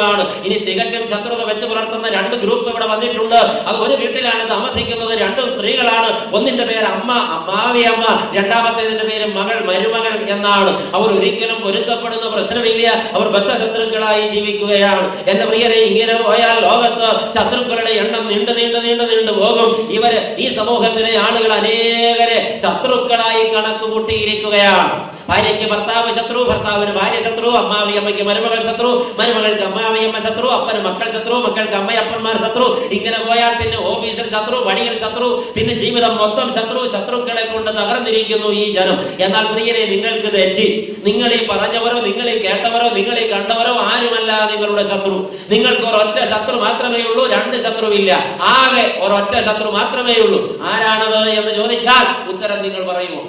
ആണ്. ഇനി തികച്ചും ശത്രുത വെച്ച് പുലർത്തുന്ന രണ്ട് ഗ്രൂപ്പ് ഇവിടെ വന്നിട്ടുണ്ട്. അത് ഒരു വീട്ടിലാണ് താമസിക്കുന്നത്. രണ്ട് സ്ത്രീകളാണ്. ഒന്നിന്റെ പേര് അമ്മ അമ്മാവി അമ്മ. രണ്ടാമത്തേതിന്റെ പേര് മകൾ മരുമകൾ എന്നാണ്. അവർ ഒരിക്കലും പൊരുത്തപ്പെടുന്ന പ്രശ്നമില്ല. അവർ ബദ്ധശത്രുക്കളായി ജീവിക്കുകയാണ്. എന്റെ പ്രിയരെ ഇങ്ങനെ പോയാൽ ലോകത്ത് ശത്രുക്കളുടെ എണ്ണം നീണ്ടു നീണ്ടു നീണ്ടു നീണ്ടു പോകും. ഇവർ ഈ സമൂഹത്തിലെ ആളുകൾ അനേകരെ ശത്രുക്കളായി കണക്ക് കൂട്ടിയിരിക്കുകയാണ് ഭാര്യയ്ക്ക് ഭർത്താവ് ശത്രു ഭർത്താവിന് ഭാര്യ ശത്രു അമ്മാവി അമ്മയ്ക്ക് മരുമകൾ ശത്രു മരുമകൾക്ക് അമ്മാവി അമ്മ ശത്രു അപ്പന് മക്കൾ ശത്രു മക്കൾക്ക് അമ്മയപ്പന്മാർ ശത്രു. ഇങ്ങനെ പോയാൽ പിന്നെ ഓഫീസിൽ ശത്രു വഴിയിൽ ശത്രു പിന്നെ ജീവിതം മൊത്തം ശത്രു ശത്രുക്കളെ കൊണ്ട് തകർന്നിരിക്കുന്നു ഈ ജനം. എന്നാൽ പ്രിയരെ നിങ്ങൾക്ക് തെറ്റി. നിങ്ങൾ ഈ പറഞ്ഞവരോ നിങ്ങൾ ഈ കേട്ടവരോ നിങ്ങൾ ഈ കണ്ടവരോ ആരുമല്ല നിങ്ങളുടെ ശത്രു. നിങ്ങൾക്ക് ഒരൊറ്റ ശത്രു മാത്രമേ ഉള്ളൂ രണ്ട് ശത്രുവില്ല. ആകെ ഒരൊറ്റ ശത്രു മാത്രമേ ഉള്ളൂ. ആരാണത് എന്ന് ചോദിച്ചാൽ ഉത്തരം നിങ്ങൾ പറയുമോ?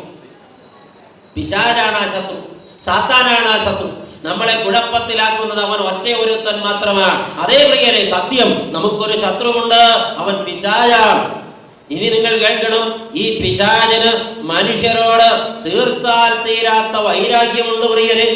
പിശാരാണ് ആ ശത്രു സാത്താനാണ് ആ ശത്രു. നമ്മളെ കുഴപ്പത്തിലാക്കുന്നത് അവൻ ഒറ്റ ഒരുത്തൻ മാത്രമാണ്. അതേ പ്രിയരെ സത്യം നമുക്കൊരു ശത്രുവുണ്ട്. അവൻ പിശാചാണ്. ഇനി നിങ്ങൾ കേൾക്കണം ഈ പിശാചന് മനുഷ്യരോട് തീർത്താൽ തീരാത്ത വൈരാഗ്യമുണ്ട് പ്രിയരെ.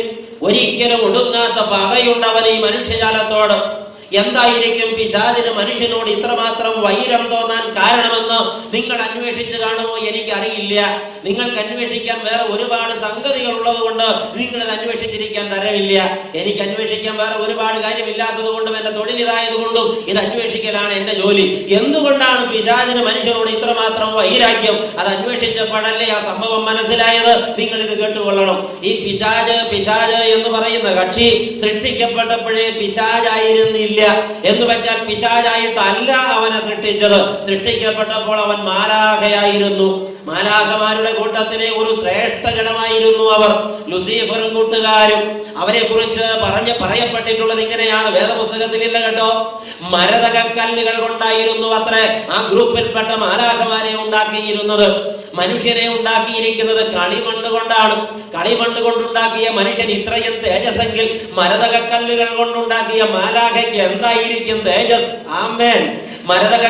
ഒരിക്കലും ഒടുങ്ങാത്ത പകയുണ്ട് അവൻ ഈ മനുഷ്യജാലത്തോട്. എന്തായിരിക്കും പിശാചിന് മനുഷ്യനോട് ഇത്രമാത്രം വൈരം തോന്നാൻ കാരണമെന്ന് നിങ്ങൾ അന്വേഷിച്ച് കാണുമോ? എനിക്കറിയില്ല. നിങ്ങൾക്ക് അന്വേഷിക്കാൻ വേറെ ഒരുപാട് സംഗതികൾ ഉള്ളത് കൊണ്ട് നിങ്ങൾ ഇത് അന്വേഷിച്ചിരിക്കാൻ തരമില്ല. എനിക്ക് അന്വേഷിക്കാൻ വേറെ ഒരുപാട് കാര്യമില്ലാത്തത് കൊണ്ടും എന്റെ തൊഴിൽ ഇതായതുകൊണ്ടും ഇത് അന്വേഷിക്കലാണ് എന്റെ ജോലി. എന്തുകൊണ്ടാണ് പിശാചിന് മനുഷ്യനോട് ഇത്രമാത്രം വൈരാഗ്യം? അത് അന്വേഷിച്ചപ്പോഴല്ലേ ആ സംഭവം മനസ്സിലായത്? നിങ്ങൾ ഇത് കേട്ടുകൊള്ളണം. ഈ പിശാജ് പിശാജ് എന്ന് പറയുന്ന കക്ഷി സൃഷ്ടിക്കപ്പെട്ടപ്പോഴേ പിശാജായിരുന്നില്ല എന്ന് വെച്ചാൽ പിശാചായിട്ടല്ല അവനെ സൃഷ്ടിച്ചത്. സൃഷ്ടിക്കപ്പെട്ടപ്പോൾ അവൻ മാലാഖയായിരുന്നു. മാലാഖമാരുടെ കൂട്ടത്തിലെ ഒരു ശ്രേഷ്ഠ ഗണമായിരുന്നു അവർ. ലുസീഫറും കൂട്ടുകാരും. അവരെ കുറിച്ച് പറഞ്ഞ് പറയപ്പെട്ടിട്ടുള്ളത് ഇങ്ങനെയാണ്. വേദപുസ്തകത്തിലില്ല കേട്ടോ. മരതക കല്ലുകൾ കൊണ്ടായിരുന്നു അത്രേ ആ ഗ്രൂപ്പിൽപ്പെട്ട മാലാഖമാരെ ഉണ്ടാക്കിയിരുന്നത്. മനുഷ്യരെ ഉണ്ടാക്കിയിരിക്കുന്നത് കളിമണ്ണ് കൊണ്ടാണ്. കളിമണ്ണ് കൊണ്ടുണ്ടാക്കിയ മനുഷ്യൻ ഇത്രയും തേജസ്സെങ്കിൽ മരതക കല്ലുകൾ കൊണ്ടുണ്ടാക്കിയ മാലാഖയ്ക്ക് എന്തായിരിക്കും തേജസ് ആമേൻ. മരതക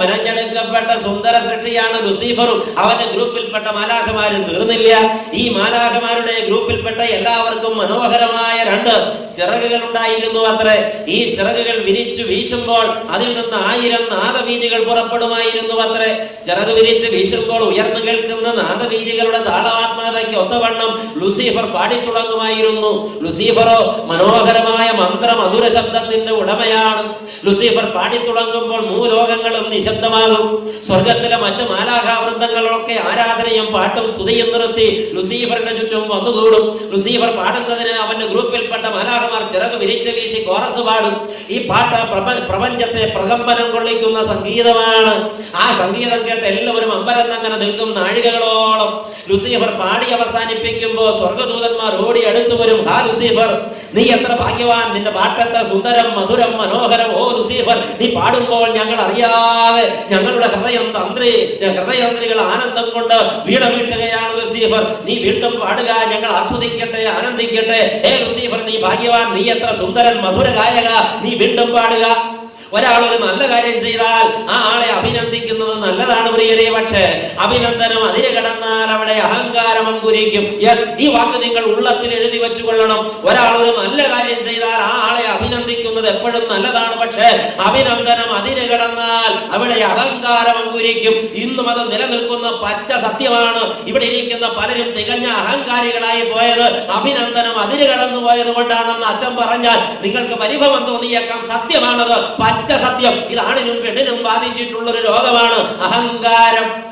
മരഞ്ഞെടുക്കപ്പെട്ട സുന്ദര സൃഷ്ടിയാണ് ലുസീഫറും. അവന്റെ ഗ്രൂപ്പിൽപ്പെട്ട മാലാഖമാരും തീർന്നില്ല. ഈ മാലാഖമാരുടെ ഗ്രൂപ്പിൽപ്പെട്ട എല്ലാവർക്കും മനോഹരമായ രണ്ട് ചിറകുകൾ ഉണ്ടായിരുന്നു അത്രേ. ഈ ചിറകുകൾ വിരിച്ചു വീശുമ്പോൾ അതിൽ നിന്ന് ആയിരം നാദബീജുകൾ പുറപ്പെടുമായിരുന്നു അത്രേ. ചിറക് വിരിച്ച് വീശുമ്പോൾ ഉയർന്നു കേൾക്കുന്ന നാദബീജുകളുടെ താളാത്മാതയ്ക്ക് ഒത്തവണ്ണം ലുസീഫർ പാടിത്തുടങ്ങുമായിരുന്നു. ലുസീഫറോ മനോഹരമായ മന്ത്ര മധുര ശബ്ദത്തിന്റെ ഉടമയാണ്. ലുസീഫർ പാടിത്തുടങ്ങുമ്പോൾ മൂലോകങ്ങളും നിശബ്ദമാകും. സ്വർഗത്തിലെ മറ്റു മാലാഘാവൃന്ദങ്ങളൊക്കെ ആരാധനയും പാട്ടും സ്തുതിയും നിർത്തി ലുസീഫറിന്റെ ചുറ്റും വന്നുകൂടും. ലുസീഫർ പാടുന്നതിന് അവന്റെ ഗ്രൂപ്പിൽപ്പെട്ട മാലാഘമാർ ചിറക് വിരിച്ചു വീശി കോറസ് പാടും. ഈ പാട്ട് പ്രപഞ്ചത്തെ പ്രകമ്പനം കൊള്ളിക്കുന്ന സംഗീതമാണ്. ആ സംഗീതം കേട്ട് എല്ലാവരും അമ്പരം അങ്ങനെ നിൽക്കും നാഴികകളോളം. ലുസീഫർ പാടി അവസാനിപ്പിക്കുമ്പോൾ സ്വർഗദൂതന്മാർ ഓടി അടുത്തു വരും. ഹാ ലുസീഫർ നീ എത്ര ഭാഗ്യവാൻ. നിന്റെ പാട്ടെത്ര സുന്ദരം മധുരം മനോഹരം. ഓ ലുസീഫർ നീ പാടുമ്പോൾ ഞങ്ങൾ അറിയാതെ ഞങ്ങളുടെ ഹൃദയം തന്ത്രി ഹൃദയന്ത്രികൾ ആനന്ദം കൊണ്ട് വീണമീട്ടുകയാണ് ലുസീഫർ. നീ വീണ്ടും പാടുക ഞങ്ങൾ ആസ്വദിക്കട്ടെ ആനന്ദിക്കട്ടെ. ഏ ലുസീഫർ നീ ഭാഗ്യവാൻ നീ എത്ര സുന്ദരൻ മധുര ഗായക. നീ വീണ്ടും പാടുക. ഒരാൾ ഒരു നല്ല കാര്യം ചെയ്താൽ ആ ആളെ അഭിനന്ദിക്കുന്നത് നല്ലതാണ് പ്രിയരെ. പക്ഷേ അഭിനന്ദനം അതിര് കടന്നാൽ അവിടെ അഹങ്കാരം അങ്കുരിക്കും. യെസ് ഈ വാക്ക് നിങ്ങൾ ഉള്ളത്തിൽ എഴുതി വെച്ചുകൊള്ളണം. ഒരാൾ ഒരു നല്ല കാര്യം ചെയ്താൽ ആ ആളെ അഭിനന്ദിക്കുന്നത് എപ്പോഴും നല്ലതാണ്. പക്ഷേ അഭിനന്ദനം അതിര് കടന്നാൽ അവിടെ അഹങ്കാരം അങ്കുരിക്കും. ഇന്നും അത് നിലനിൽക്കുന്ന പച്ച സത്യമാണ്. ഇവിടെ ഇരിക്കുന്ന പലരും തികഞ്ഞ അഹങ്കാരികളായി പോയത് അഭിനന്ദനം അതിര് കടന്നു പോയത് കൊണ്ടാണെന്ന് അച്ഛൻ പറഞ്ഞാൽ നിങ്ങൾക്ക് പരിഭവം തോന്നിയേക്കാം. സത്യമാണത്. പച്ച സത്യം. ഇത് ആണിനും പെണ്ണിനും ബാധിച്ചിട്ടുള്ളൊരു രോഗമാണ് അഹങ്കാരം.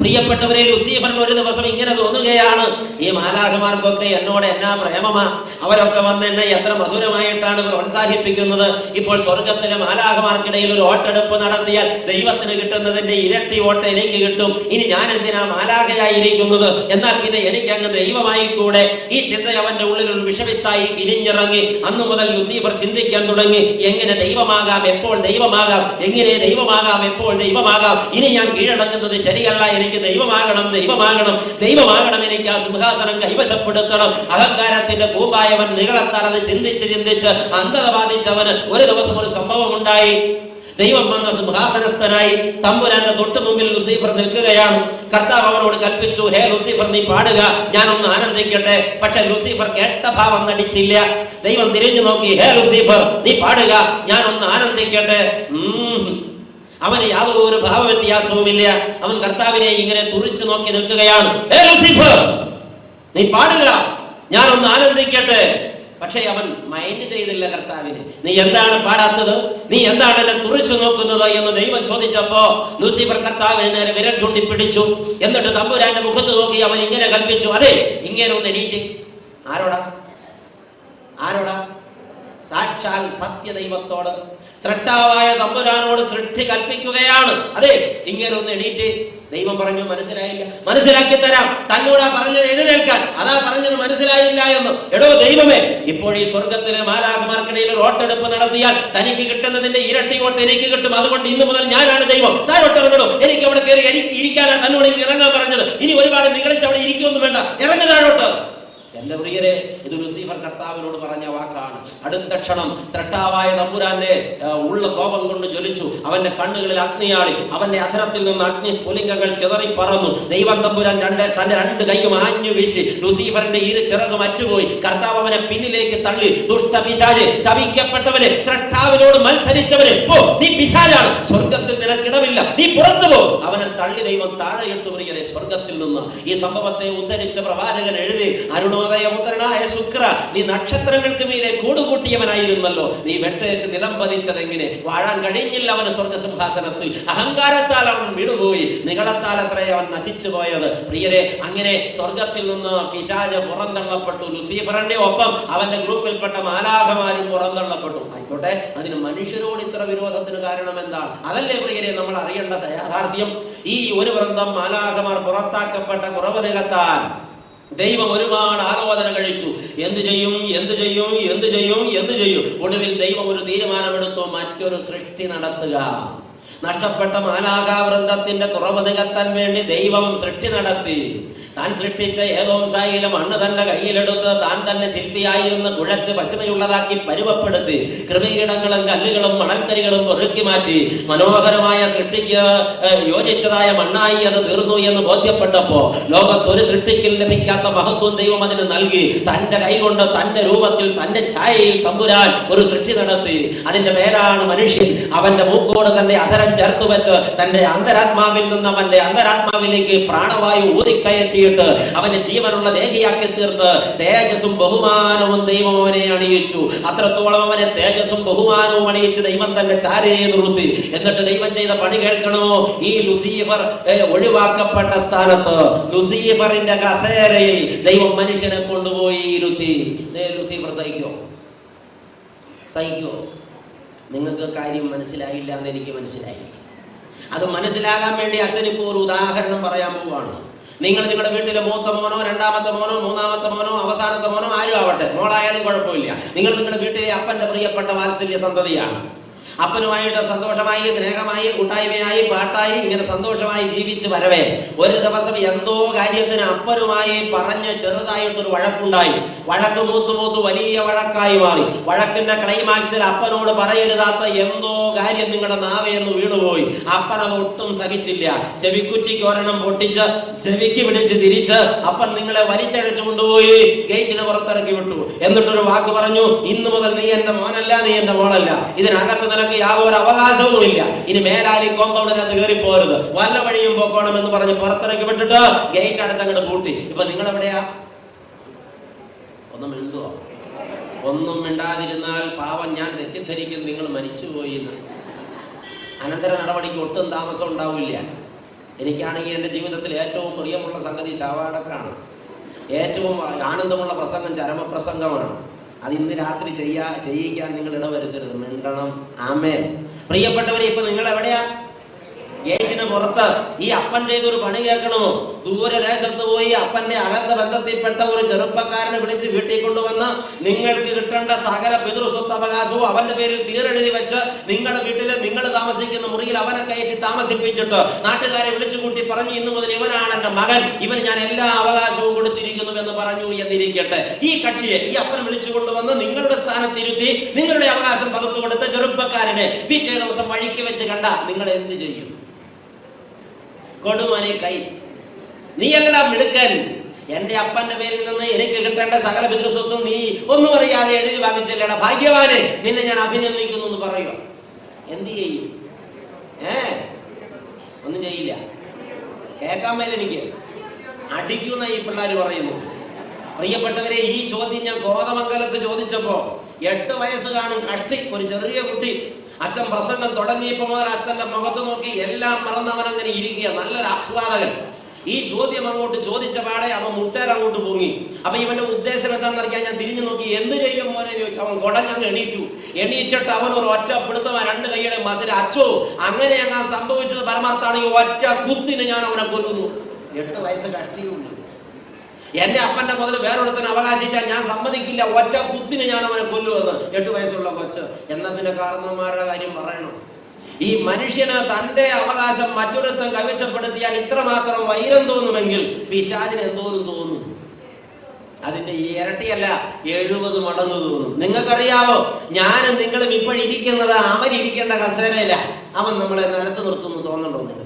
പ്രിയപ്പെട്ടവരെ ലുസീഫറിന് ഒരു ദിവസം ഇങ്ങനെ തോന്നുകയാണ്. ഈ മാലാഖമാർക്കൊക്കെ എന്നോട് എന്നാ പ്രേമമാ? അവരൊക്കെ വന്ന് എന്നെ എത്ര മധുരമായിട്ടാണ് പ്രോത്സാഹിപ്പിക്കുന്നത്. ഇപ്പോൾ സ്വർഗത്തിലെ മാലാഖമാർക്കിടയിൽ ഒരു ഓട്ടെടുപ്പ് നടത്തിയാൽ ദൈവത്തിന് കിട്ടുന്നതിന്റെ ഇരട്ടി വോട്ട് എനിക്ക് കിട്ടും. ഇനി ഞാൻ എന്തിനാ മാലാഖയായിരിക്കുന്നത്? എന്നാൽ പിന്നെ എനിക്ക് അങ്ങ് ദൈവമായി കൂടെ ഈ ചിന്ത അവന്റെ ഉള്ളിൽ ഒരു വിഷമിത്തായി തിരിഞ്ഞിറങ്ങി അന്നു മുതൽ ലുസീഫർ ചിന്തിക്കാൻ തുടങ്ങി. എങ്ങനെ ദൈവമാകാം? എപ്പോൾ ദൈവമാകാം? എങ്ങനെ ദൈവമാകാം? എപ്പോൾ ദൈവമാകാം? ഇനി ഞാൻ കീഴടങ്ങുന്നത് ശരിയല്ല. ദൈവമാകണം ദൈവമാകണം ദൈവമാകണം എനിക്ക് ആ സിംഹാസനം കൈവശപ്പെടുത്തണം. അഹങ്കാരത്തിന്റെ കൂമ്പായവൻ നികളത്താൽ ചിന്തിച്ച് ചിന്തിച്ച് അന്ധത ബാധിച്ചവന് ഒരു ദിവസം ഒരു സംഭവം ഉണ്ടായി ദൈവം വന്ന സിംഹാസനസ്ഥനായി തമ്പുരാന്റെ തൊട്ടു മുമ്പിൽ ലൂസിഫർ നിൽക്കുകയാണ്. കർത്താവ് അവനോട് കൽപ്പിച്ചു ഹേ ലൂസിഫർ നീ പാടുക ഞാൻ ഒന്ന് ആനന്ദിക്കട്ടെ. പക്ഷെ ലൂസിഫർ കേട്ട ഭാവം നടിച്ചില്ല. ദൈവം തിരിഞ്ഞു നോക്കി ഹേ ലൂസിഫർ നീ പാടുക ഞാൻ ഒന്ന് ആനന്ദിക്കട്ടെ. അവന് യാതൊരു ഭാവവ്യത്യാസവുമില്ല അവൻ കർത്താവിനെ ഇങ്ങനെ തുറിച്ചു നോക്കി നിൽക്കുകയാണ്. നീ പാടുക. ഞാനൊന്ന് ആനന്ദിക്കട്ടെ. പക്ഷേ അവൻ മൈൻഡ് ചെയ്തില്ല കർത്താവിന്. നീ എന്താണ് പാടാത്തത്? നീ എന്താണ് എന്നെ തുറിച്ചു നോക്കുന്നത്? എന്ന് ദൈവം ചോദിച്ചപ്പോ ലൂസിഫർ കർത്താവിന് നേരെ വിരൽ ചൂണ്ടി പിടിച്ചു. എന്നിട്ട് തമ്പുരാന്റെ മുഖത്ത് നോക്കി അവൻ ഇങ്ങനെ കൽപ്പിച്ചു. അതെ ഇങ്ങനെ ഒന്ന് എണീറ്റ്. ആരോടാ? ആരോടാ? സാക്ഷാൽ സത്യദൈവത്തോട് സൃഷ്ടാവായ തമ്പുരാനോട് സൃഷ്ടി കൽപ്പിക്കുകയാണ്. അതെ ഇങ്ങനെ ഒന്ന് എണീറ്റ് ദൈവം പറഞ്ഞു മനസ്സിലായില്ല. മനസ്സിലാക്കി തരാം. തന്നോടാ പറഞ്ഞത് എഴുന്നേൽക്കാൻ. അതാ പറഞ്ഞത് മനസ്സിലായില്ല എന്ന്. എടോ ദൈവമേ ഇപ്പോൾ ഈ സ്വർഗത്തിലെ മാലാഖമാർക്കിടയിൽ ഒരു ഓട്ടെടുപ്പ് നടത്തിയാൽ തനിക്ക് കിട്ടുന്നതിന്റെ ഇരട്ടി കൊണ്ട് എനിക്ക് കിട്ടും. അതുകൊണ്ട് ഇന്ന് മുതൽ ഞാനാണ് ദൈവം. താൻ ഒട്ടിറങ്ങണോ എനിക്ക് അവിടെ കയറി ഇരിക്കാനാ തന്നോട് എനിക്ക് ഇറങ്ങാൻ പറഞ്ഞത്. ഇനി ഒരുപാട് നികളിച്ച് അവിടെ താഴോട്ട് എന്റെ പ്രിയരെ ഇത് ലൂസിഫർ കർത്താവിനോട് പറഞ്ഞ വാക്കാണ്. അടുത്ത ക്ഷണം ശ്രട്ടാവായ തമ്പുരാന്റെ ഉള്ള കോപം കൊണ്ട് ജ്വലിച്ചു. അവന്റെ കണ്ണുകളിൽ അഗ്നിയാളി അവന്റെ അധരത്തിൽ നിന്ന് അഗ്നി സ്ഫുലിംഗങ്ങൾ ചിതറി പറന്നു. ദൈവം തമ്പുരാൻ രണ്ട് തന്റെ രണ്ട് കൈയും ആഞ്ഞു വീശി. ലൂസിഫറിന്റെ ഇരു ചിറകും അറ്റുപോയി കർത്താവ് അവനെ പിന്നിലേക്ക് തള്ളി. ദുഷ്ട പിശാച് ശപിക്കപ്പെട്ടവന് സൃഷ്ടാവിനോട് മത്സരിച്ചവന് പോ നീ പിശാചാണ്. സ്വർഗത്തിൽ നിനക്കിടമില്ല. നീ പുറത്തു പോ. അവനെ തള്ളി ദൈവം താഴെ ഇട്ടു പ്രിയരെ സ്വർഗത്തിൽ നിന്ന്. ഈ സംഭവത്തെ ഉദ്ധരിച്ച പ്രവാചകൻ എഴുതി അരുണോദയ പുത്രനായ ശുക്ര നീ നക്ഷത്രങ്ങൾക്ക് മീതെ കൂടുകൂട്ടിയവനായിരുന്നല്ലോ. നീ വെട്ടേറ്റ് നിലം പതിച്ചതെങ്ങനെ വാഴാൻ കഴിഞ്ഞില്ല അവന് സ്വർഗസിംഹാസനത്തിൽ. അഹങ്കാരത്താൽ അവൻ വീണുപോയി. നികളത്താൽ അത്രേ അവൻ നശിച്ചു പോയത് പ്രിയരെ അങ്ങനെ സ്വർഗത്തിൽ നിന്ന് പിശാജ് പുറന്തള്ളപ്പെട്ടു. ലൂസിഫറിന്റെ ഒപ്പം അവന്റെ ഗ്രൂപ്പിൽപ്പെട്ട മാലാഖമാരും പുറന്തള്ളപ്പെട്ടു. ആയിക്കോട്ടെ അതിന് മനുഷ്യരോട് ഇത്ര വിരോധത്തിന് കാരണം എന്താണ് അതല്ലേ പ്രിയരെ നമ്മൾ അറിയേണ്ട യാഥാർത്ഥ്യം? ഈ ഒരു വൃന്ദം മാലാഖമാർ പുറത്താക്കപ്പെട്ട കുറവ് നികത്താൻ. ദൈവം ഒരുപാട് ആലോചന കഴിച്ചു. എന്ത് ചെയ്യും? എന്ത് ചെയ്യും? എന്ത് ചെയ്യും? എന്ത് ചെയ്യും? ഒടുവിൽ ദൈവം ഒരു തീരുമാനമെടുത്തു. മറ്റൊരു സൃഷ്ടി നടത്തുക. നഷ്ടപ്പെട്ട മാലാകാവൃന്ദത്തിന്റെ കുറവ് നികത്താൻ വേണ്ടി ദൈവം സൃഷ്ടി നടത്തി. താൻ സൃഷ്ടിച്ച ഏകോംസായിലെ മണ്ണ് തന്റെ കയ്യിലെടുത്ത് താൻ തന്നെ ശില്പിയായിരുന്ന് കുഴച്ച് പശുമയുള്ളതാക്കി പരുവപ്പെടുത്തി കൃമികീടങ്ങളും കല്ലുകളും മണൽത്തരികളും ഒഴുക്കി മാറ്റി മനോഹരമായ സൃഷ്ടിക്ക് യോജിച്ചതായ മണ്ണായി അത് തീർന്നു എന്ന് ബോധ്യപ്പെട്ടപ്പോ ലോകത്ത് ഒരു സൃഷ്ടിക്കും ലഭിക്കാത്ത മഹത്വം ദൈവം അതിന് നൽകി. തന്റെ കൈകൊണ്ട് തന്റെ രൂപത്തിൽ തന്റെ ഛായയിൽ തമ്പുരാൻ ഒരു സൃഷ്ടി നടത്തി. അതിന്റെ പേരാണ് മനുഷ്യൻ. അവന്റെ മൂക്കോട് തന്റെ അധരം ചേർത്ത് വെച്ച് തന്റെ അന്തരാത്മാവിൽ നിന്ന് അവന്റെ അന്തരാത്മാവിലേക്ക് പ്രാണവായു ഊതിക്കയറ്റിയിട്ട് അവന്റെ ജീവനുള്ള ദേഹിയാക്കി തീർത്ത് തേജസ്സും ബഹുമാനവും ദൈവം അവനെ അണിയിച്ചു. അത്രത്തോളം അവനെ തേജസ്സും ബഹുമാനവും അണിയിച്ച് ദൈവം തന്റെ ചാരയെ നിർത്തി. എന്നിട്ട് ദൈവം ചെയ്ത പണി കേൾക്കണമോ? ഈ ലുസീഫർ ഒഴിവാക്കപ്പെട്ട സ്ഥാനത്ത് ലുസീഫറിന്റെ കസേരയിൽ ദൈവം മനുഷ്യനെ കൊണ്ടുപോയി ഇരുത്തി. ലൂസിഫർ സഹിക്കോ? സഹിക്കോ? നിങ്ങൾക്ക് കാര്യം മനസ്സിലായില്ല എന്ന് എനിക്ക് മനസ്സിലായി. അത് മനസ്സിലാകാൻ വേണ്ടി അച്ഛൻ ഇപ്പോൾ ഒരു ഉദാഹരണം പറയാൻ പോവാണ് നിങ്ങൾ നിങ്ങളുടെ വീട്ടിലെ മൂത്ത മോനോ രണ്ടാമത്തെ മോനോ മൂന്നാമത്തെ മോനോ അവസാനത്തെ മോനോ ആരും ആവട്ടെ. മോളായാലും കുഴപ്പമില്ല. നിങ്ങൾ നിങ്ങളുടെ വീട്ടിലെ അപ്പന്റെ പ്രിയപ്പെട്ട വാത്സല്യ സന്തതിയാണ്. അപ്പനുമായിട്ട് സന്തോഷമായി സ്നേഹമായി കൂട്ടായ്മയായി പാട്ടായി ഇങ്ങനെ സന്തോഷമായി ജീവിച്ച് വരവേ. ഒരു ദിവസം എന്തോ കാര്യത്തിന് അപ്പനുമായി പറഞ്ഞ് ചെറുതായിട്ടൊരു വഴക്കുണ്ടായി. വഴക്ക് മൂത്ത് മൂത്ത് വലിയ വഴക്കായി മാറി. വഴക്കിന്റെ ക്ലൈമാക്സിൽ അപ്പനോട് പറയരുതാത്ത എന്തോ കാര്യം നിങ്ങളുടെ നാവയെന്ന് വീണുപോയി. അപ്പൻ അത് ഒട്ടും സഹിച്ചില്ല. ചെവിക്കുറ്റിക്ക് ഒരെണ്ണം പൊട്ടിച്ച് ചെവിക്ക് പിടിച്ച് തിരിച്ച് അപ്പൻ നിങ്ങളെ വലിച്ചഴച്ചു കൊണ്ടുപോയി. ഗേറ്റിന് പുറത്തിറക്കി വിട്ടു. എന്നിട്ടൊരു വാക്ക് പറഞ്ഞു ഇന്നു മുതൽ നീ എന്റെ മോനല്ല നീ എന്റെ മോളല്ല. ഇതിനകത്ത് നിനക്ക് യാതൊരു അവകാശവും ഇല്ല ഇനി മേലാലി കോമ്പൗണ്ടിനകത്ത് കയറി പോരുത് വല്ല വഴിയും പോക്കോണം എന്ന് പറഞ്ഞ് പുറത്തിറക്കി വിട്ടിട്ട് ഗേറ്റ് അടച്ചങ്ങോട്ട് പൂട്ടി. ഇപ്പൊ നിങ്ങൾ എവിടെയാ ഒന്നും മിണ്ടുവോ? ഒന്നും മിണ്ടാതിരുന്നാൽ പാവം ഞാൻ തെറ്റിദ്ധരിക്കും. നിങ്ങൾ മരിച്ചുപോയി എന്ന്. അനന്തര നടപടിക്ക് ഒട്ടും താമസം ഉണ്ടാവില്ല. എനിക്കാണെങ്കിൽ എന്റെ ജീവിതത്തിൽ ഏറ്റവും പ്രിയമുള്ള സംഗതി ശവാടക്കാണ്. ഏറ്റവും ആനന്ദമുള്ള പ്രസംഗം ചരമപ്രസംഗമാണ്. അത് ഇന്ന് രാത്രി ചെയ്യാ ചെയ്യിക്കാൻ നിങ്ങൾ ഇടവരുത്തരുത്. മിണ്ടണം. ആമേൻ. പ്രിയപ്പെട്ടവരെ ഇപ്പൊ നിങ്ങൾ എവിടെയാ? ഗേറ്റിന് പുറത്ത് ഈ അപ്പൻ ചെയ്തൊരു പണി കേൾക്കണമോ? ദൂരദേശത്ത് പോയി അപ്പന്റെ അകന്ന ബന്ധത്തിൽപ്പെട്ട ഒരു ചെറുപ്പക്കാരനെ വിളിച്ച് വീട്ടിൽ കൊണ്ടുവന്ന് നിങ്ങൾക്ക് കിട്ടേണ്ട സകല പിതൃസ്വത്ത് അവകാശവും അവന്റെ പേരിൽ തീരെഴുതി വെച്ച് നിങ്ങളുടെ വീട്ടിൽ നിങ്ങൾ താമസിക്കുന്ന മുറിയിൽ അവനെ കയറ്റി താമസിപ്പിച്ചിട്ട് നാട്ടുകാരെ വിളിച്ചു കൂട്ടി പറഞ്ഞു ഇന്നു മുതൽ ഇവനാണ് എന്റെ മകൻ. ഇവന് ഞാൻ എല്ലാ അവകാശവും കൊടുത്തിരിക്കുന്നു എന്ന് പറഞ്ഞു എന്നിരിക്കട്ടെ. ഈ കക്ഷിയെ ഈ അപ്പൻ വിളിച്ചു കൊണ്ടുവന്ന് നിങ്ങളുടെ സ്ഥാനത്തിരുത്തി നിങ്ങളുടെ അവകാശം പകുത്തു കൊടുത്ത ചെറുപ്പക്കാരനെ പിറ്റേ ദിവസം വഴിക്ക് വെച്ച് കണ്ട നിങ്ങൾ എന്ത് ചെയ്യും? കൊടുമനെ കൈ. നീ എങ്ങടാ മിടുക്കൻ? എന്റെ അപ്പന്റെ പേരിൽ നിന്ന് എനിക്ക് കിട്ടേണ്ട സകല പിതൃസ്വത്തും നീ ഒന്നും അറിയാതെ എഴുതി വാങ്ങിച്ചല്ലേടാ ഭാഗ്യവാനെ. നിന്നെ ഞാൻ അഭിനന്ദിക്കുന്നു എന്ന് പറയുക. എന്ത് ചെയ്യും? ഏ? ഒന്നും ചെയ്യില്ല. കേൾക്കാൻ മേലെ എനിക്ക്. അടിക്കുന്ന ഈ പിള്ളേർ പറയുന്നു. പ്രിയപ്പെട്ടവരെ ഈ ചോദ്യം ഞാൻ കോതമംഗലത്ത് ചോദിച്ചപ്പോ എട്ട് വയസ്സ് കാണും കഷ്ടി ഒരു ചെറിയ കുട്ടി അച്ഛൻ പ്രസംഗം തുടങ്ങിയപ്പോ മുതൽ അച്ഛന്റെ മുഖത്ത് നോക്കി എല്ലാം മറന്നവൻ അങ്ങനെ ഇരിക്കുക. നല്ലൊരു ആസ്വാദകൻ. ഈ ചോദ്യം അങ്ങോട്ട് ചോദിച്ച പാടെ അവൻ മുട്ടേർ അങ്ങോട്ട് പൊങ്ങി. അപ്പൊ ഇവന്റെ ഉദ്ദേശം എന്താണെന്ന് അറിയാൻ ഞാൻ തിരിഞ്ഞു നോക്കി. എന്ത് ചെയ്യും മോനെ? ചോദിച്ചു. അവൻ കുടഞ്ഞങ്ങ് എണീറ്റു. എണീറ്റിട്ട് അവൻ ഒരു ഒറ്റ പിടുത്തവൻ രണ്ട് കൈയുടെ മസിൽ അച്ചോ അങ്ങനെ അങ്ങ് സംഭവിച്ചത് പരമാർത്ഥാണെങ്കിൽ ഒറ്റ കുത്തിന് ഞാൻ അവനെ കൊല്ലുന്നു. എട്ട് വയസ്സ് കഷ്ടിയുണ്ട് എന്റെ അപ്പന്റെ മുതൽ വേറൊരുത്തന അവകാശിച്ചാൽ ഞാൻ സമ്മതിക്കില്ല. ഒറ്റ കുത്തിന് ഞാൻ അവനെ കൊല്ലുമെന്ന്. എട്ട് വയസ്സുള്ള കൊച്ച്. എന്നാ പിന്നെ കാരണന്മാരുടെ കാര്യം പറയണം. ഈ മനുഷ്യന് തന്റെ അവകാശം മറ്റൊരുത്തം കൈവശപ്പെടുത്തിയാൽ ഇത്രമാത്രം വൈരം തോന്നുമെങ്കിൽ പിശാചിന് എന്തോരും തോന്നും? അതിന്റെ ഇരട്ടിയല്ല എഴുപത് മടങ്ങ് തോന്നും. നിങ്ങൾക്കറിയാവോ? ഞാനും നിങ്ങളും ഇപ്പോഴിരിക്കുന്നത് അവൻ ഇരിക്കേണ്ട കസേരയില്ല അവൻ നമ്മളെ നിലത്ത് നിർത്തുന്നു തോന്നുന്നുണ്ടോ നിങ്ങൾ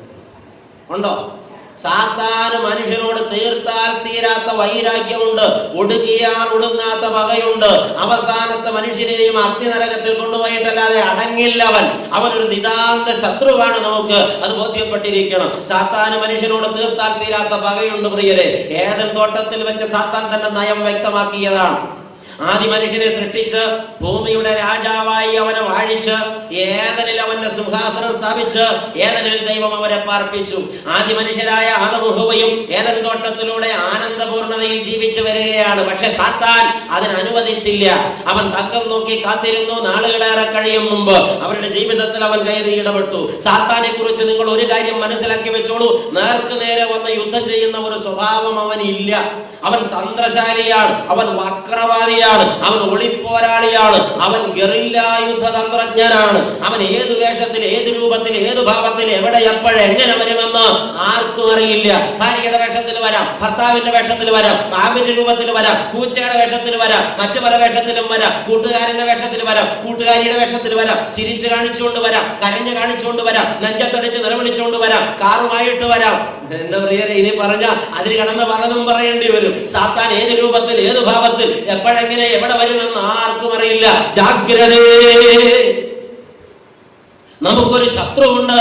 ഉണ്ടോ? സാത്താന് മനുഷ്യനോട് തീർത്താൽ തീരാത്ത വൈരാഗ്യമുണ്ട് ഒടുക്കിയാൽ ഒടുങ്ങാത്ത പകയുണ്ട് അവസാനത്തെ മനുഷ്യനെയും അഗ്നിനരകത്തിൽ കൊണ്ടുപോയിട്ടല്ലാതെ അടങ്ങില്ലവൻ. അവൻ അവനൊരു നിതാന്ത ശത്രുവാണ് നമുക്ക്. അത് ബോധ്യപ്പെട്ടിരിക്കണം. സാത്താന് മനുഷ്യനോട് തീർത്താൽ തീരാത്ത പകയുണ്ട് പ്രിയരെ. ഏതൻ തോട്ടത്തിൽ വെച്ച് സാത്താൻ തന്റെ നയം വ്യക്തമാക്കിയതാണ്. ആദ്യ മനുഷ്യനെ സൃഷ്ടിച്ച് ഭൂമിയുടെ രാജാവായി അവനെ വാഴിച്ച് ഏതനിൽ അവന്റെ സിംഹാസനം സ്ഥാപിച്ച് ഏതനിൽ ദൈവം അവരെ പാർപ്പിച്ചു. ആദ്യ മനുഷ്യരായ ആദമുഹുവയും ഏതൻ തോട്ടത്തിലൂടെ ആനന്ദപൂർണതയിൽ ജീവിച്ചു വരികയാണ്. പക്ഷെ സാത്താൻ അതിന് അനുവദിച്ചില്ല. അവൻ തക്കം നോക്കി കാത്തിരുന്നു നാളുകളേറെ കഴിയും മുമ്പ്. അവരുടെ ജീവിതത്തിൽ അവൻ കയറി ഇടപെട്ടു. സാത്താനെ കുറിച്ച് നിങ്ങൾ ഒരു കാര്യം മനസ്സിലാക്കി വെച്ചോളൂ. നേർക്ക് നേരെ വന്ന് യുദ്ധം ചെയ്യുന്ന ഒരു സ്വഭാവം അവനില്ല. അവൻ തന്ത്രശാലിയാണ് അവൻ വക്രവാദിയാണ് അവൻ ഒളിപ്പോരാളിയാണ് അവൻ ഗറില്ലാ യുദ്ധ തന്ത്രജ്ഞനാണ് അവൻ ഏത് വേഷത്തിൽ ഏത് രൂപത്തിൽ ഏത് ഭാവത്തിൽ എവിടെ എപ്പോഴെങ്ങനെ വരുമെന്ന് ആർക്കും അറിയില്ല. ഭാര്യയുടെ വേഷത്തിൽ വരാം ഭർത്താവിന്റെ വേഷത്തിൽ വരാം പാമ്പിന്റെ രൂപത്തിൽ വരാം പൂച്ചയുടെ വേഷത്തിൽ വരാം മറ്റു പല വേഷത്തിലും വരാം കൂട്ടുകാരന്റെ വേഷത്തിൽ വരാം കൂട്ടുകാരിയുടെ വേഷത്തിൽ വരാം ചിരിച്ചു കാണിച്ചുകൊണ്ട് വരാം കരഞ്ഞു കാണിച്ചുകൊണ്ട് വരാം നെഞ്ചത്തടിച്ച് നിലവിളിച്ചുകൊണ്ട് വരാം കാറുമായിട്ട് വരാം. എന്താ പറയുക ഇനി പറഞ്ഞ അതിൽ കടന്ന് പലതും പറയേണ്ടി വരും. സാത്താൻ ഏത് രൂപത്തിൽ ഏത് ഭാവത്തിൽ എപ്പോഴെങ്ങനെ എവിടെ വരുമെന്ന് ആർക്കും അറിയില്ല. ജാഗ്രത. നമുക്കൊരു ശത്രുവുണ്ട്.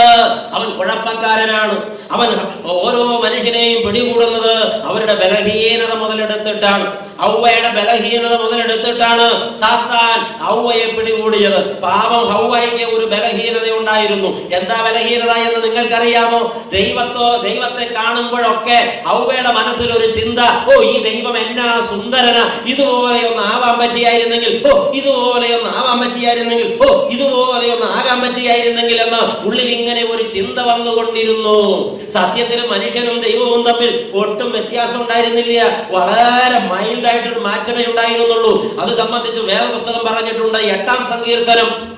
അവൻ കുഴപ്പക്കാരനാണ്. അവൻ ഓരോ മനുഷ്യനെയും പിടികൂടുന്നത് അവരുടെ ബലഹീനത മുതലെടുത്തിട്ടാണ്. ഔവയുടെ ബലഹീനത മുതലെടുത്തിട്ടാണ് സാത്താൻ ഔവയെ പിടികൂടിയത്. പാപം ഹൗവയ്ക്ക് ഒരു ബലഹീനത ഉണ്ടായിരുന്നു എന്താ ബലഹീനത എന്ന് നിങ്ങൾക്കറിയാമോ? ദൈവത്തോ ദൈവത്തെ കാണുമ്പോഴൊക്കെ ഔവയുടെ മനസ്സിൽ ഒരു ചിന്ത ഓ ഈ ദൈവം എന്നാ സുന്ദരന ഇതുപോലെ ഒന്ന് ആവാൻ പറ്റിയായിരുന്നെങ്കിൽ ഓ ഇതുപോലെ ഒന്ന് ആവാൻ പറ്റിയായിരുന്നെങ്കിൽ ഓ ഇതുപോലെ ഒന്ന് ആകാൻ പറ്റിയായിരുന്നെങ്കിൽ എന്ന് ഉള്ളിൽ ഇങ്ങനെ ഒരു ചിന്ത വന്നുകൊണ്ടിരുന്നു. സത്യത്തിൽ മനുഷ്യനും ദൈവവും തമ്മിൽ ഒട്ടും വ്യത്യാസം ഉണ്ടായിരുന്നില്ല. വളരെ മൈൽഡ് ആയിട്ടൊരു മാറ്റമേ ഉണ്ടായിരുന്നുള്ളൂ. അത് സംബന്ധിച്ച് വേദപുസ്തകം പറഞ്ഞിട്ടുണ്ട് എട്ടാം സങ്കീർത്തനം.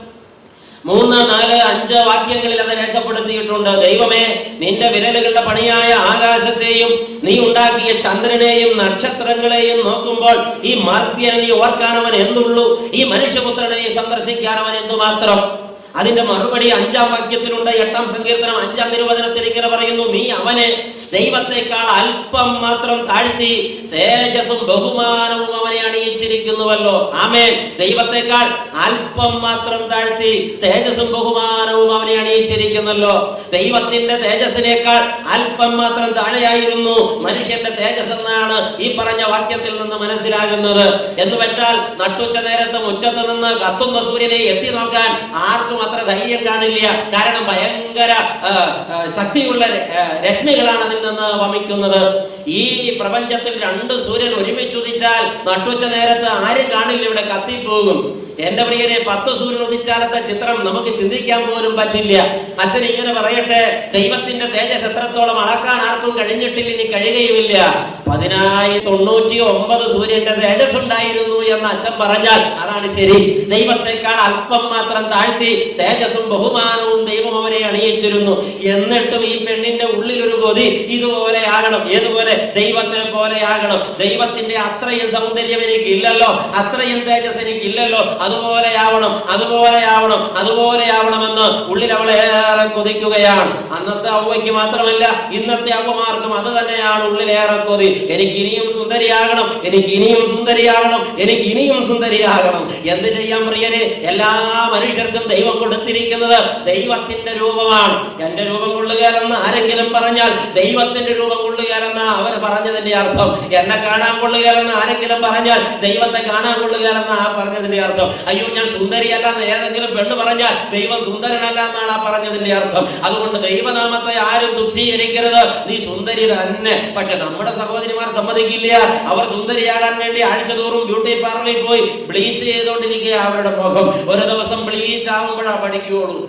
മൂന്ന് നാല് അഞ്ച് വാക്യങ്ങളിൽ അത് രേഖപ്പെടുത്തിയിട്ടുണ്ട്. ദൈവമേ നിന്റെ വിരലുകളുടെ പണിയായ ആകാശത്തെയും നീ ഉണ്ടാക്കിയ ചന്ദ്രനെയും നക്ഷത്രങ്ങളെയും നോക്കുമ്പോൾ ഈ മർത്യനെ നീ ഓർക്കാൻ അവൻ എന്തുള്ളൂ? ഈ മനുഷ്യപുത്രനെ നീ സന്ദർശിക്കാൻ അവൻ എന്തുമാത്രം? അതിന്റെ മറുപടി അഞ്ചാം വാക്യത്തിലുണ്ട്. എട്ടാം സങ്കീർത്തനം അഞ്ചാം നിരുവചനത്തിൽ ഇങ്ങനെ പറയുന്നു നീ അവനെ ദൈവത്തെക്കാൾ അല്പം മാത്രം താഴ്ത്തി തേജസ്സും ബഹുമാനവും അവനെ അണിയിച്ചിരിക്കുന്നുവല്ലോ. ആമേൻ. ദൈവത്തെക്കാൾ അല്പം മാത്രം താഴ്ത്തി തേജസ്സും ബഹുമാനവും അവനെ അണിയിച്ചിരിക്കുന്നല്ലോ. ദൈവത്തിന്റെ തേജസ്സിനേക്കാൾ അല്പം മാത്രം താഴെയായിരുന്നു മനുഷ്യന്റെ തേജസ് എന്നാണ് ഈ പറഞ്ഞ വാക്യത്തിൽ നിന്ന് മനസ്സിലാകുന്നത്. എന്ന് വെച്ചാൽ നട്ടുച്ച നേരത്ത് മുറ്റത്ത് നിന്ന് കത്തുന്ന സൂര്യനെ എത്തി നോക്കാൻ ആർക്കും അത്ര ധൈര്യം കാണില്ല. കാരണം ഭയങ്കര ശക്തിയുള്ള രശ്മികളാണ് അതിൽ നിന്ന് വമിക്കുന്നത്. ഈ പ്രപഞ്ചത്തിൽ രണ്ട് സൂര്യൻ ഒരുമിച്ച് ഉദിച്ചാൽ നട്ടുച്ച നേരത്ത് ആരും കാണില്ല ഇവിടെ കത്തിപ്പോകും. എന്റെ പ്രിയരെ പത്ത് സൂര്യൻ ഉദിച്ചാലത്തെ ചിത്രം നമുക്ക് ചിന്തിക്കാൻ പോലും പറ്റില്ല. അച്ഛൻ ഇങ്ങനെ പറയട്ടെ ദൈവത്തിന്റെ തേജസ് എത്രത്തോളം അളക്കാൻ ആർക്കും കഴിഞ്ഞിട്ടില്ല ഇനി കഴിയുകയുമില്ല. പതിനായി തൊണ്ണൂറ്റി ഒമ്പത് സൂര്യന്റെ തേജസ് ഉണ്ടായിരുന്നു എന്ന് അച്ഛൻ പറഞ്ഞാൽ അതാണ് ശരി. ദൈവത്തെക്കാൾ അല്പം മാത്രം താഴ്ത്തി തേജസ്സും ബഹുമാനവും ദൈവം അവരെ അണിയിച്ചിരുന്നു. എന്നിട്ടും ഈ പെണ്ണിന്റെ ഉള്ളിലൊരു കൊതി ഇതുപോലെ ആകണം. ഏതുപോലെ? ദൈവത്തെ പോലെയാകണം ദൈവത്തിന്റെ അത്രയും സൗന്ദര്യം എനിക്ക് ഇല്ലല്ലോ അത്രയും തേജസ് എനിക്ക് ഇല്ലല്ലോ അതുപോലെ ആവണം അതുപോലെ ആവണം അതുപോലെ ആവണമെന്ന് ഉള്ളിൽ അവളെ ഏറെ കൊതിക്കുകയാണ്. അന്നത്തെ അവയ്ക്ക് മാത്രമല്ല ഇന്നത്തെ അവമാർക്കും അത് തന്നെയാണ് ഉള്ളിലേറെ കൊതി. എനിക്ക് ഇനിയും സുന്ദരിയാകണം എനിക്ക് ഇനിയും സുന്ദരിയാകണം എനിക്ക് ഇനിയും സുന്ദരിയാകണം. എന്ത് ചെയ്യാൻ പ്രിയരെ? എല്ലാ മനുഷ്യർക്കും ദൈവം കൊടുത്തിരിക്കുന്നത് ദൈവത്തിന്റെ രൂപമാണ്. എന്റെ രൂപം കൊള്ളുകയെന്ന് ആരെങ്കിലും പറഞ്ഞാൽ ദൈവത്തിന്റെ രൂപം കൊള്ളുകയെന്ന അവർ പറഞ്ഞതിന്റെ അർത്ഥം. എന്നെ കാണാൻ കൊള്ളുകയെന്ന് ആരെങ്കിലും പറഞ്ഞാൽ ദൈവത്തെ കാണാൻ കൊള്ളുകയെന്ന ആ പറഞ്ഞതിന്റെ അർത്ഥം. അയ്യോ ഞാൻ സുന്ദരിയല്ല എന്ന് ഏതെങ്കിലും പെണ്ണ് പറഞ്ഞാൽ ദൈവം സുന്ദരനല്ല എന്നാണ് ആ പറഞ്ഞതിന്റെ അർത്ഥം. അതുകൊണ്ട് ദൈവനാമത്തെ ആരും തുച്ഛീകരിക്കരുത്. നീ സുന്ദരി തന്നെ. പക്ഷെ നമ്മുടെ സഹോദരിമാർ സമ്മതിക്കില്ല. അവർ സുന്ദരിയാകാൻ വേണ്ടി ആഴ്ച തോറും ബ്യൂട്ടി പാർലറിൽ പോയി ബ്ലീച്ച് ചെയ്തുകൊണ്ടിരിക്കുക അവരുടെ മുഖം. ഒരു ദിവസം ബ്ലീച്ച് ആവുമ്പോഴാ പഠിക്കുകയുള്ളൂ.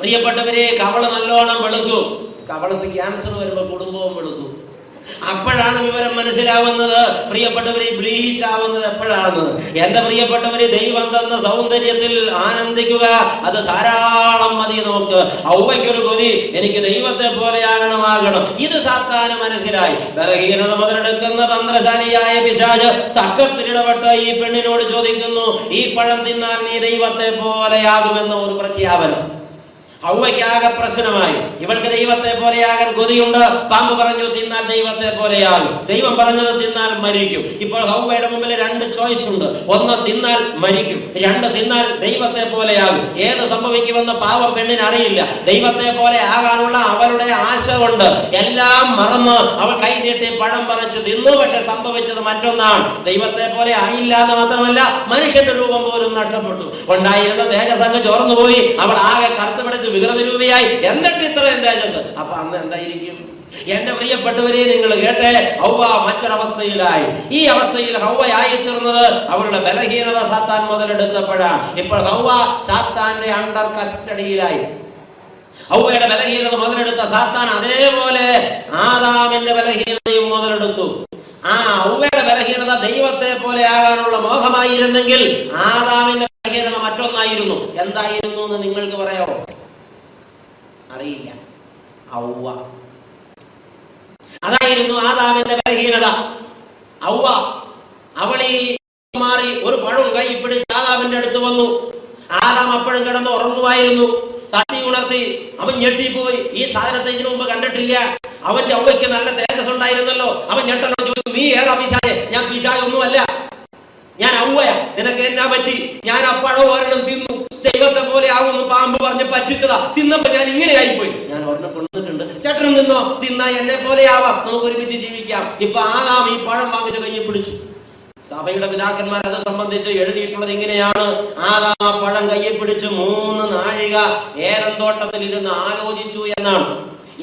പ്രിയപ്പെട്ടവരെ കവൾ നല്ലോണം വെളുക്കും. കവളത്ത് ക്യാൻസർ വരുമ്പോൾ കുടുംബവും വെളുക്കും അപ്പോഴാണ് വിവരം മനസ്സിലാവുന്നത്. പ്രിയപ്പെട്ടവരെ ബ്ലീച്ച് ആവുന്നത് എപ്പോഴാണ്? എന്റെ പ്രിയപ്പെട്ടവരെ ദൈവം തന്ന സൗന്ദര്യത്തിൽ ആനന്ദിക്കുക. അത് ധാരാളം മതി നമുക്ക്. ഔവയ്ക്കൊരു കൊതി എനിക്ക് ദൈവത്തെ പോലെ ആകണമാകണം. ഇത് സാത്താന് മനസ്സിലായി. ബലഹീനത മുതലെടുക്കുന്ന തന്ത്രശാലിയായ പിശാജ് തക്കത്തിലിടപെട്ട് ഈ പെണ്ണിനോട് ചോദിക്കുന്നു ഈ പഴം തിന്നാൽ നീ ദൈവത്തെ പോലെയാകുമെന്ന ഒരു പ്രഖ്യാപനം. ഹൗവയ്ക്കാകെ പ്രശ്നമായി. ഇവൾക്ക് ദൈവത്തെ പോലെയാകാൻ കൊതിയുണ്ട്. പാമ്പ് പറഞ്ഞു തിന്നാൽ ദൈവത്തെ പോലെയാകും. ദൈവം പറഞ്ഞത് തിന്നാൽ മരിക്കും. ഇപ്പോൾ ഹൗവയുടെ മുമ്പിൽ രണ്ട് ചോയ്സ് ഉണ്ട്. ഒന്ന് തിന്നാൽ മരിക്കും. രണ്ട് തിന്നാൽ ദൈവത്തെ പോലെയാകും. ഏത് സംഭവിക്കുമെന്ന് പാവം പെണ്ണിന് അറിയില്ല. ദൈവത്തെ പോലെ ആകാനുള്ള അവളുടെ ആശ കൊണ്ട് എല്ലാം മറന്ന് അവൾ കൈ നീട്ടി പഴം പറിച്ച് തിന്നു. പക്ഷെ സംഭവിച്ചത് മറ്റൊന്നാണ്. ദൈവത്തെ പോലെ ആയില്ല എന്ന് മാത്രമല്ല മനുഷ്യന്റെ രൂപം പോലും നഷ്ടപ്പെട്ടു. ഉണ്ടായിരുന്ന തേജസ് അങ്ങ് ചോർന്നു പോയി അവൾ ആകെ കറുത്ത് പിടിച്ച് വികൃത രൂപയായി എന്നിട്ട് ഇത്രയും തേജസ് അപ്പൊ അന്ന് എന്തായിരിക്കും? എന്റെ പ്രിയപ്പെട്ടവരെ നിങ്ങൾ കേട്ടെ ഹൗവ മറ്റൊരവസ്ഥയിലായി. ഈ അവസ്ഥയിൽ ഹൗവയായി തീർന്നത് അവരുടെ ബലഹീനത സാത്താൻ മുതലെടുത്തപ്പോഴാണ്. ഇപ്പോൾ ഹൗവ സാത്താന്റെ അണ്ടർ കസ്റ്റഡിയിലായി ഹൗവയുടെ ബലഹീനത മുതലെടുത്ത സാത്താൻ അതേപോലെ ആദാമിന്റെ ബലഹീനതയും മുതലെടുത്തു. ആ ഹൗവയുടെ ബലഹീനത ദൈവത്തെ പോലെ ആകാനുള്ള മോഹമായിരുന്നെങ്കിൽ ആദാമിന്റെ ബലഹീനത മറ്റൊന്നായിരുന്നു. എന്തായിരുന്നു എന്ന് നിങ്ങൾക്ക് പറയാമോ അറിയില്ല. ഔവ. അതായിരുന്നു ആദാമിന്റെ ബലഹീനത. ഔവ. അവൾ ഈ മാറി ഒരു പഴം കൈ പിടിച്ച് ആദാമിന്റെ അടുത്ത് വന്നു. ആദാം അപ്പോഴും കിടന്ന് ഉറങ്ങുമായിരുന്നു. തട്ടി ഉണർത്തി അവൻ ഞെട്ടിപ്പോയി. ഈ സാധനത്തെ ഇതിനു മുമ്പ് കണ്ടിട്ടില്ല. അവന്റെ ഔവയ്ക്ക് നല്ല തേജസ് ഉണ്ടായിരുന്നല്ലോ. അവൻ ഞെട്ടനോട് ചോദിച്ചു നീ ഏതാ പിശാ ഞാൻ പിശാചൊന്നുമല്ല. ഞാൻ ഔവയാ. നിനക്ക് എന്നാ പറ്റി? ഞാൻ അപ്പഴോ ഒരെണ്ണം തിന്നു. ദൈവത്തെ പാമ്പ് പറഞ്ഞ് പറ്റിച്ചതാ. തിന്നപ്പോ ഞാൻ ഇങ്ങനെ ആയിപ്പോയി ഞാൻ ഒരെണ്ണം കൊണ്ടുവന്നിട്ടുണ്ട്. ചേട്ടനും നിന്നോ? തിന്നാ എന്നെ പോലെ ആവാം നമുക്ക് ഒരുമിച്ച് ജീവിക്കാം. ഇപ്പൊ ആദാം ഈ പഴം വാങ്ങിച്ച കയ്യെ പിടിച്ചു. സഭയുടെ പിതാക്കന്മാർ അത് സംബന്ധിച്ച് എഴുതിയിട്ടുള്ളത് ഇങ്ങനെയാണ്. ആദാം ആ പഴം കയ്യെ പിടിച്ച് മൂന്ന് നാഴിക ഏലം തോട്ടത്തിൽ ഇരുന്ന് ആലോചിച്ചു എന്നാണ്.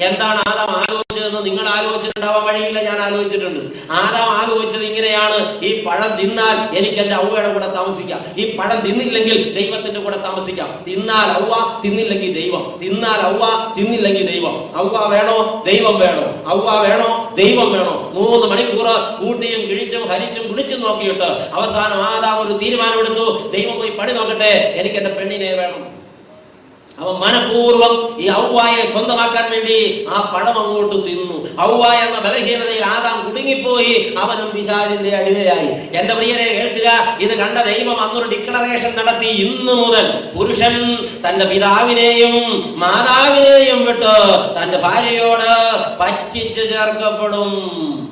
എന്താണ് ആദാം ആലോചിച്ചതെന്ന് നിങ്ങൾ ആലോചിച്ചിട്ടുണ്ടാവാൻ വഴിയില്ല ഞാൻ ആലോചിച്ചിട്ടുണ്ട്. ആദാം ആലോചിച്ചത് ഇങ്ങനെയാണ്. ഈ പഴം തിന്നാൽ എനിക്ക് എന്റെ ഔവയുടെ കൂടെ താമസിക്കാം. ഈ പഴം തിന്നില്ലെങ്കിൽ ദൈവത്തിന്റെ കൂടെ താമസിക്കാം. തിന്നാൽ ഔവ തിന്നില്ലെങ്കിൽ ദൈവം. തിന്നാൽ ഔവ തിന്നില്ലെങ്കിൽ ദൈവം. ഔവ വേണോ? ദൈവം വേണോ? ഔവ വേണോ? ദൈവം വേണോ? മൂന്ന് മണിക്കൂർ കൂട്ടിയും കിഴിച്ചും ഹരിച്ചും കുടിച്ചും നോക്കിയിട്ട് അവസാനം ആദാം ഒരു തീരുമാനമെടുത്തു. ദൈവം പോയി പണി നോക്കട്ടെ. എനിക്ക് എന്റെ പെണ്ണിനെ വേണം. അവൻ മനഃപൂർവം ഈ ഔവായെ സ്വന്തമാക്കാൻ വേണ്ടി ആ പഴം അങ്ങോട്ട് തിന്നു. ഔവ എന്ന ബലഹീനതയിൽ ആദാം കുടുങ്ങിപ്പോയി. അവനും പിശാചിന്റെ അടിമയായി. എന്റെ പ്രിയരെ കേൾക്കുക. ഇത് കണ്ട ദൈവം അന്നൊരു ഡിക്ലറേഷൻ നടത്തി ഇന്നു മുതൽ പുരുഷൻ തന്റെ പിതാവിനെയും മാതാവിനെയും വിട്ട് തന്റെ ഭാര്യയോട് പറ്റിച്ചു ചേർക്കപ്പെടും.